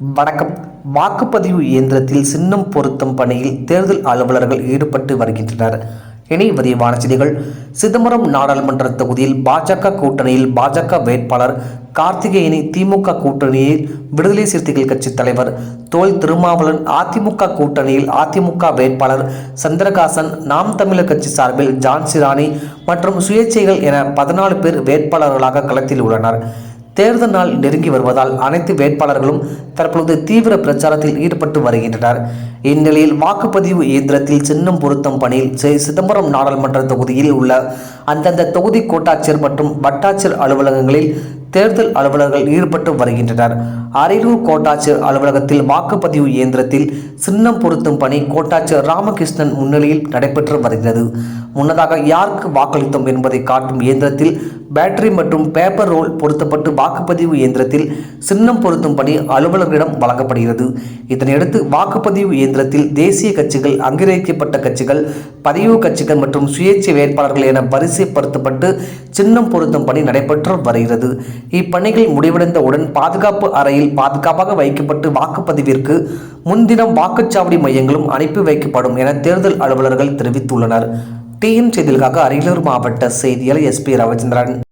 வணக்கம். வாக்குப்பதிவு இயந்திரத்தில் சின்னம் பொருத்தும் பணியில் தேர்தல் அலுவலர்கள் ஈடுபட்டு வருகின்றனர். இனி விரிவான செய்திகள். சிதம்பரம் நாடாளுமன்ற தொகுதியில் பாஜக கூட்டணியில் பாஜக வேட்பாளர் கார்த்திகேயனை திமுக கூட்டணியில் விடுதலை சிறுத்தைகள் கட்சி தலைவர் தோல் திருமாவளன் அதிமுக கூட்டணியில் அதிமுக வேட்பாளர் சந்திரகாசன் நாம் தமிழர் கட்சி சார்பில் ஜான்சி ராணி மற்றும் சுயேட்சைகள் என பதினாலு பேர் வேட்பாளர்களாக களத்தில் உள்ளனர். தேர்தல் நாள் நெருங்கி வருவதால் அனைத்து வேட்பாளர்களும் தற்பொழுது தீவிர பிரச்சாரத்தில் ஈடுபட்டு வருகின்றனர். இந்நிலையில் வாக்குப்பதிவு இயந்திரத்தில் சின்னம் பொருத்தும் பணியில் சிதம்பரம் நாடாளுமன்ற தொகுதியில் உள்ள அந்தந்த தொகுதி கோட்டாட்சியர் மற்றும் வட்டாட்சியர் அலுவலகங்களில் தேர்தல் அலுவலர்கள் ஈடுபட்டு வருகின்றனர். அரியலூர் கோட்டாட்சியர் அலுவலகத்தில் வாக்குப்பதிவு இயந்திரத்தில் சின்னம் பொருத்தும் பணி கோட்டாட்சியர் ராமகிருஷ்ணன் முன்னிலையில் நடைபெற்று வருகிறது. முன்னதாக யாருக்கு வாக்களித்தோம் என்பதை காட்டும் இயந்திரத்தில் பேட்டரி மற்றும் பேப்பர் ரோல் பொருத்தப்பட்டு வாக்குப்பதிவு இயந்திரத்தில் சின்னம் பொருத்தும் பணி அலுவலர்களிடம் வழங்கப்படுகிறது. இதனையடுத்து வாக்குப்பதிவு இயந்திரத்தில் தேசிய கட்சிகள் அங்கீகரிக்கப்பட்ட கட்சிகள் பதிவு கட்சிகள் மற்றும் சுயேட்சை வேட்பாளர்கள் என வரிசைப்படுத்தப்பட்டு சின்னம் பொருத்தும் பணி நடைபெற்று வருகிறது. இப்பணிகள் முடிவடைந்தவுடன் பாதுகாப்பு அறையில் பாதுகாப்பாக வைக்கப்பட்டு வாக்குப்பதிவிற்கு முன்தினம் வாக்குச்சாவடி மையங்களும் அனுப்பி வைக்கப்படும் என தேர்தல் அலுவலர்கள் தெரிவித்துள்ளனர். டிஎன் செய்திகளுக்காக அரியலூர் மாவட்ட செய்தியாளர் எஸ்பி ரவிச்சந்திரன்